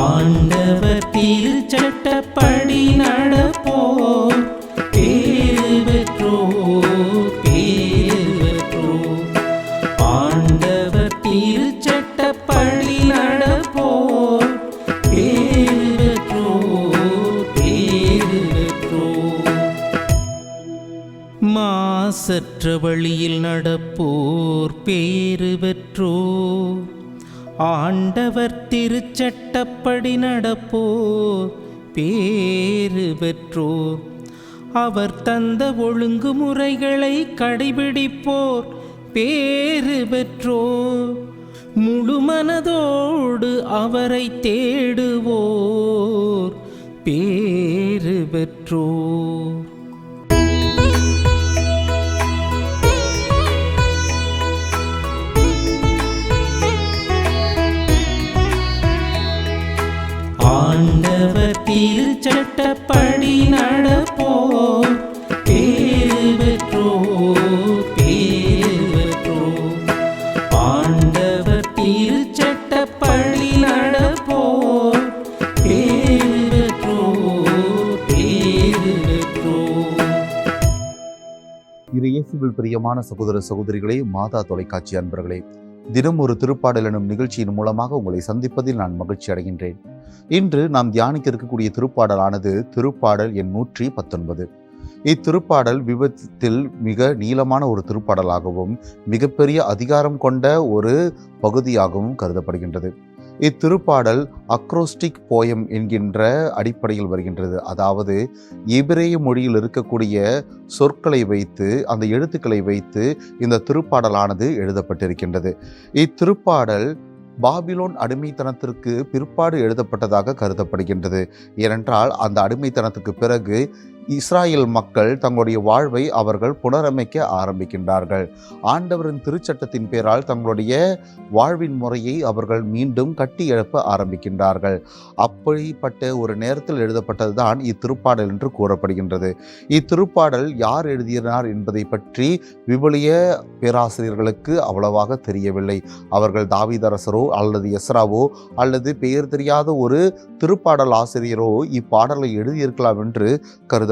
ஆண்டவர் திருச்சட்டப்படி நடப்போர் பேறு பெற்றோர் பேறு பெற்றோர் ஆண்டவர் திருச்சட்டப்படி நடப்போர் பேறு பெற்றோர் பேறு பெற்றோர் மாசற்ற வழியில் நடப்போர் பேறு பெற்றோர் ஆண்டவர் திருச்சட்டப்படி நடப்போர் பேறு பெற்றோர் அவர் தந்த ஒழுங்குமுறைகளை கடைபிடிப்போர். பேறு பெற்றோர் முழு மனதோடு அவரை தேடுவோர். பேறு பெற்றோர் ஆண்டவர் திருச்சட்டப்படி நடப்போர் பேரு பெற்றோ பேரு பெற்றோ ஆண்டவர் திருச்சட்டப்படி நடப்போர் பேரு பெற்றோ பேரு பெற்றோ இரு இயேசுவில் பிரியமான சகோதர சகோதரிகளே மாதா தொலைக்காட்சி அன்பர்களே தினம் ஒரு திருப்பாடல் எனும் நிகழ்ச்சியின் மூலமாக உங்களை சந்திப்பதில் நான் மகிழ்ச்சி அடைகின்றேன். இன்று நாம் தியானிக்க இருக்கக்கூடிய திருப்பாடலானது திருப்பாடல் எண் நூற்றி பத்தொன்பது. இத்திருப்பாடல் விபத்தில் மிக நீளமான ஒரு திருப்பாடலாகவும் மிகப்பெரிய அதிகாரம் கொண்ட ஒரு பகுதியாகவும் கருதப்படுகின்றது. இத்திருப்பாடல் அக்ரோஸ்டிக் போயம் என்கின்ற அடிப்படையில் வருகின்றது. அதாவது எபிரேய மொழியில் இருக்கக்கூடிய சொற்களை வைத்து அந்த எழுத்துக்களை வைத்து இந்த திருப்பாடலானது எழுதப்பட்டிருக்கின்றது. இத்திருப்பாடல் பாபிலோன் அடிமைத்தனத்திற்கு பிற்பாடு எழுதப்பட்டதாக கருதப்படுகின்றது. ஏனென்றால் அந்த அடிமைத்தனத்துக்கு பிறகு இஸ்ராயல் மக்கள் தங்களுடைய வாழ்வை அவர்கள் புனரமைக்க ஆரம்பிக்கின்றார்கள். ஆண்டவரின் திருச்சட்டத்தின் பேரால் தங்களுடைய வாழ்வின் முறையை அவர்கள் மீண்டும் கட்டி எழுப்ப ஆரம்பிக்கின்றார்கள். அப்படிப்பட்ட ஒரு நேரத்தில் எழுதப்பட்டது தான் இத்திருப்பாடல் என்று கூறப்படுகின்றது. இத்திருப்பாடல் யார் எழுதினார் என்பதை பற்றி விபலிய பேராசிரியர்களுக்கு அவ்வளவாக தெரியவில்லை. அவர்கள் தாவிதரசரோ அல்லது எஸ்ராவோ அல்லது பெயர் தெரியாத ஒரு திருப்பாடல் ஆசிரியரோ இப்பாடலை எழுதியிருக்கலாம் என்று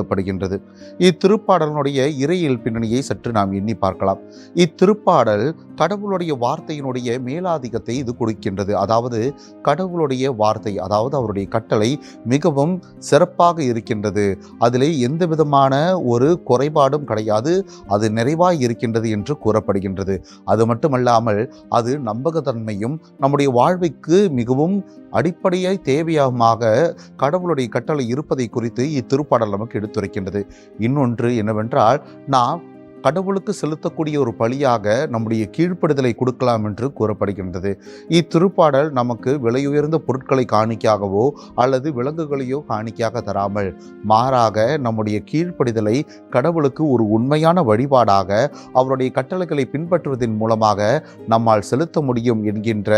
சொல்லப்படுகின்றது. இத்திருப்பாடலினுடைய இறையியல் பின்னணியை சற்று நாம் எண்ணி பார்க்கலாம். இத்திருப்பாடல் கடவுளுடைய வார்த்தையினுடைய மேலாதிக்கத்தை இது கொடுக்கின்றது. அதாவது கடவுளுடைய வார்த்தை அதாவது அவருடைய கட்டளை மிகவும் சிறப்பாக இருக்கின்றது. அதிலே எந்த விதமான ஒரு குறைபாடும் கிடையாது. அது நிறைவாய் இருக்கின்றது என்று கூறப்படுகின்றது. அது மட்டுமல்லாமல் அது நம்பகத்தன்மையும் நம்முடைய வாழ்வைக்கு மிகவும் அடிப்படையாய் தேவையாகமாக கடவுளுடைய கட்டளை இருப்பதை குறித்து இத்திருப்பாடல் நமக்கு எடுத்துரைக்கின்றது. இன்னொன்று என்னவென்றால் நாம் கடவுளுக்கு செலுத்தக்கூடிய ஒரு பலியாக நம்முடைய கீழ்ப்படுதலை கொடுக்கலாம் என்று கூறப்படுகின்றது. இத்திருப்பாடல் நமக்கு விலையுயர்ந்த பொருட்களை காணிக்கையாகவோ அல்லது விலங்குகளையோ காணிக்கையாக தராமல் மாறாக நம்முடைய கீழ்ப்படுதலை கடவுளுக்கு ஒரு உண்மையான வழிபாடாக அவருடைய கட்டளைகளை பின்பற்றுவதன் மூலமாக நம்மால் செலுத்த முடியும் என்கின்ற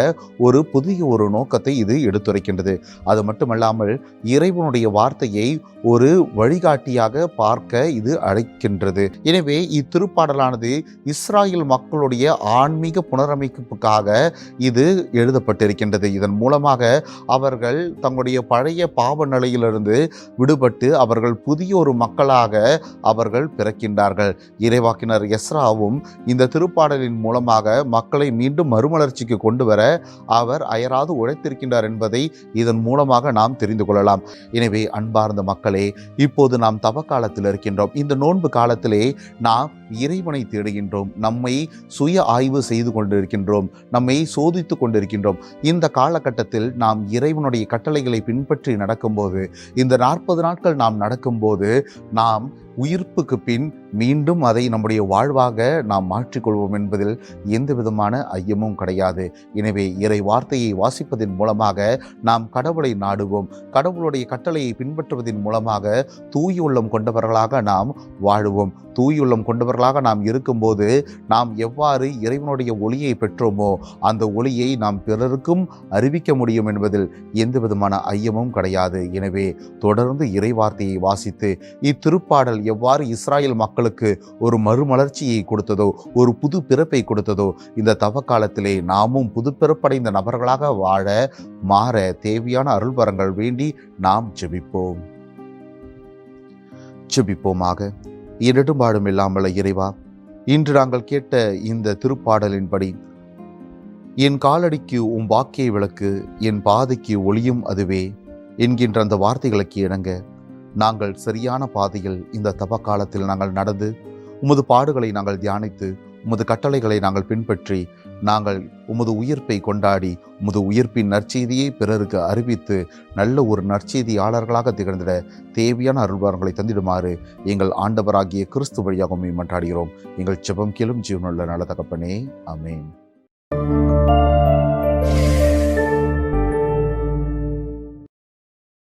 ஒரு புதிய ஒரு நோக்கத்தை இது எடுத்துரைக்கின்றது. அது மட்டுமல்லாமல் இறைவனுடைய வார்த்தையை ஒரு வழிகாட்டியாக பார்க்க இது அழைக்கின்றது. எனவே திருப்பாடலானது இஸ்ராயல் மக்களுடைய ஆன்மீக புனரமைப்புக்காக இது எழுதப்பட்டிருக்கின்றது. இதன் மூலமாக அவர்கள் தங்களுடைய பழைய பாவ நிலையிலிருந்து விடுபட்டு அவர்கள் புதிய ஒரு மக்களாக அவர்கள் பிறக்கின்றார்கள். இறைவாக்கினர் எஸ்ராவும் இந்த திருப்பாடலின் மூலமாக மக்களை மீண்டும் மறுமலர்ச்சிக்கு கொண்டு வர அவர் அயராது உழைத்திருக்கின்றார் என்பதை இதன் மூலமாக நாம் தெரிந்து கொள்ளலாம். எனவே அன்பார்ந்த மக்களே இப்போது நாம் தவ காலத்தில் இருக்கின்றோம். இந்த நோன்பு காலத்திலே நாம் இறைவனை தேடுகின்றோம். நம்மை சுய ஆய்வு செய்து கொண்டிருக்கின்றோம். நம்மை சோதித்து கொண்டிருக்கின்றோம். இந்த காலகட்டத்தில் நாம் இறைவனுடைய கட்டளைகளை பின்பற்றி நடக்கும்போது இந்த நாற்பது நாட்கள் நாம் நடக்கும்போது நாம் உயிர்ப்புக்கு பின் மீண்டும் அதை நம்முடைய வாழ்வாக நாம் மாற்றிக்கொள்வோம் என்பதில் எந்த விதமான ஐயமும் கிடையாது. எனவே இறை வார்த்தையை வாசிப்பதன் மூலமாக நாம் கடவுளை நாடுவோம். கடவுளுடைய கட்டளையை பின்பற்றுவதன் மூலமாக தூயுள்ளம் கொண்டவர்களாக நாம் வாழுவோம். தூயுள்ளம் கொண்டவர்களாக நாம் இருக்கும்போது நாம் எவ்வாறு இறைவனுடைய ஒளியை பெற்றோமோ அந்த ஒளியை நாம் பிறருக்கும் அறிவிக்க முடியும் என்பதில் எந்த விதமான ஐயமும் கிடையாது. எனவே தொடர்ந்து இறை வார்த்தையை வாசித்து இத்திருப்பாடல் எவ்வாறு இஸ்ராயல் மக்களுக்கு ஒரு மறுமலர்ச்சியை கொடுத்ததோ ஒரு புது பிறப்பை கொடுத்ததோ இந்த தவ காலத்திலே நாமும் புது பிறப்படைந்த நபர்களாக வாழ மாற தேவையான அருள்வரங்கள் வேண்டி நாம் ஜெபிப்போம். ஜெபிப்போமாக. இரடும்பாடும் இல்லாமல் இறைவா இன்று நாங்கள் கேட்ட இந்த திருப்பாடலின்படி என் காலடிக்கு உன் வாக்கிய விளக்கு என் பாதைக்கு ஒளியும் அதுவே என்கின்ற அந்த வார்த்தைகளுக்கு இணங்க நாங்கள் சரியான பாதையில் இந்த தப காலத்தில் நாங்கள் நடந்து உமது பாடுகளை நாங்கள் தியானித்து உமது கட்டளைகளை நாங்கள் பின்பற்றி நாங்கள் உமது உயிர்ப்பை கொண்டாடி உமது உயிர்ப்பின் நற்செய்தியை பிறருக்கு அறிவித்து நல்ல ஒரு நற்செய்தியாளர்களாக திகழ்ந்திட தேவையான அருள்வாரங்களை தந்திடுமாறு எங்கள் ஆண்டவராகிய கிறிஸ்து வழியாக உம்மை மன்றாடுகிறோம். எங்கள் செபம் கேளும் ஜீவனுள்ள நல்ல தகப்பனே. அமேன்